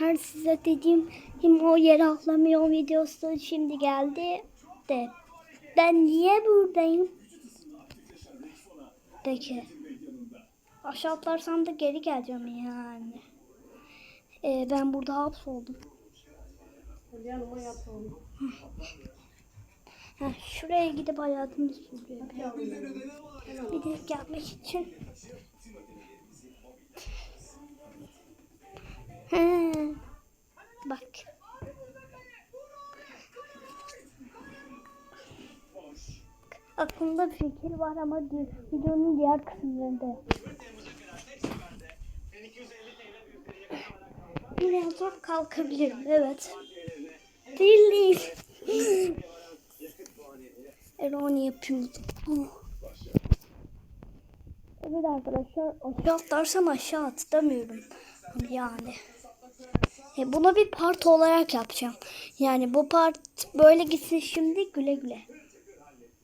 her size dediğim hem o yere atlamıyor videosu şimdi geldi de ben niye buradayım? Peki. Aşağı atlarsam da geri geleceğim yani. Ee, ben burada hapsoldum. Şuraya gidip hayatımı sürdürüyorum. Bir de yapmak için. He. Bak. Aklımda bir fikir var ama videonun diğer kısımlarında. Biraz zor kalkabilirim. Evet. Değil. Eroni yapıyordum. Evet arkadaşlar aşağı atlarsam aşağı atlamıyorum. Yani. E, bunu bir part olarak yapacağım. Yani bu part böyle gitsin şimdi güle güle.